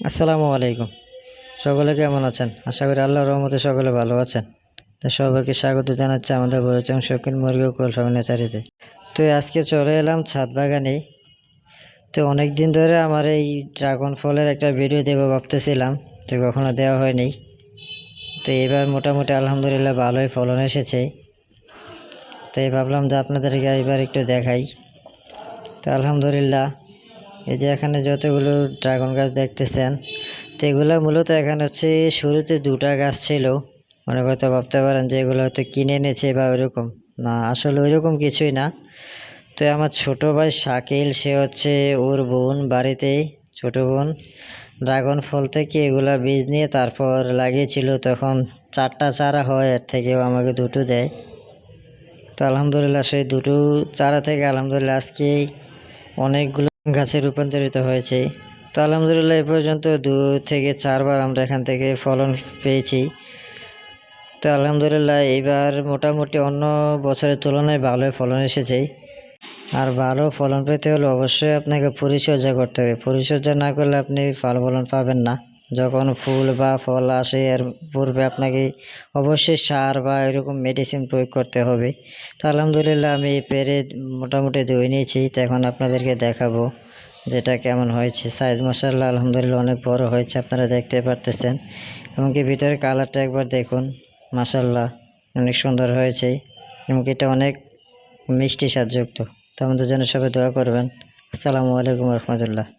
আসসালামু আলাইকুম। সকলে কেমন আছেন? আশা করি আল্লাহ রহমতে সকলে ভালো আছেন। তো সবাইকে স্বাগত জানাচ্ছি আমাদের বলেছেন শৌখিন মুরগি ও নেচারিতে তো আজকে চলে এলাম ছাদ বাগানে। তো অনেক দিন ধরে আমার এই ড্রাগন ফলের একটা ভিডিও দেবো ভাবতেছিলাম, তো কখনো দেওয়া হয়নি। তো এবার মোটামুটি আলহামদুলিল্লাহ ভালোই ফলন এসেছে। তাই ভাবলাম যে আপনাদেরকে এবার একটু দেখাই। তো আলহামদুলিল্লাহ এই যে এখানে যতগুলো ড্রাগন গাছ দেখতেছেন, তো এগুলো মূলত এখানে হচ্ছে শুরুতে দুটা গাছ ছিল। মনে করতে ভাবতে পারেন যে এগুলো হয়তো কিনে এনেছে বা ওইরকম। না, আসলে ওইরকম কিছুই না। তো আমার ছোট ভাই শাকিল, সে হচ্ছে ওর বোন বাড়িতে, ছোট বোন। ড্রাগন ফল থেকে এগুলা বীজ নিয়ে তারপর লাগিয়েছিল, তখন চারটা চারা হয়, এর থেকেও আমাকে দুটো দেয়। তো আলহামদুলিল্লাহ, সেই দুটো চারা থেকে আলহামদুলিল্লাহ আজকে অনেকগুলো গাছে রূপান্তরিত হয়েছে। তো আলহামদুলিল্লাহ এ পর্যন্ত দু থেকে চারবার আমরা এখান থেকে ফলন পেয়েছি। তো আলহামদুলিল্লাহ এবার মোটামুটি অন্য বছরের তুলনায় ভালো ফলন এসেছে। আর ভালো ফলন পেতে হলে অবশ্যই আপনাকে পরিচর্যা করতে হবে। পরিচর্যা না করলে আপনি ভালো ফলন পাবেন না। যখন ফুল বা ফল আসে, এর পূর্বে আপনাকে অবশ্যই সার বা এরকম মেডিসিন প্রয়োগ করতে হবে। তো আলহামদুলিল্লাহ আমি পেরে মোটামুটি ধুয়ে নিয়েছি। তো এখন আপনাদেরকে দেখাবো। যেটা কেমন হয়েছে। সাইজ মশাল্লাহ আলহামদুলিল্লাহ অনেক বড় হয়েছে, আপনারা দেখতে পারতেছেন। এমনকি ভিতরে কালারটা একবার দেখুন। মাসাল্লাহ অনেক সুন্দর হয়েছে। এমনকি এটা অনেক মিষ্টি স্বাদযুক্ত। তো আমাদের জন্য সবাই দোয়া করবেন। আসসালামু আলাইকুম রহমতুল্লাহ।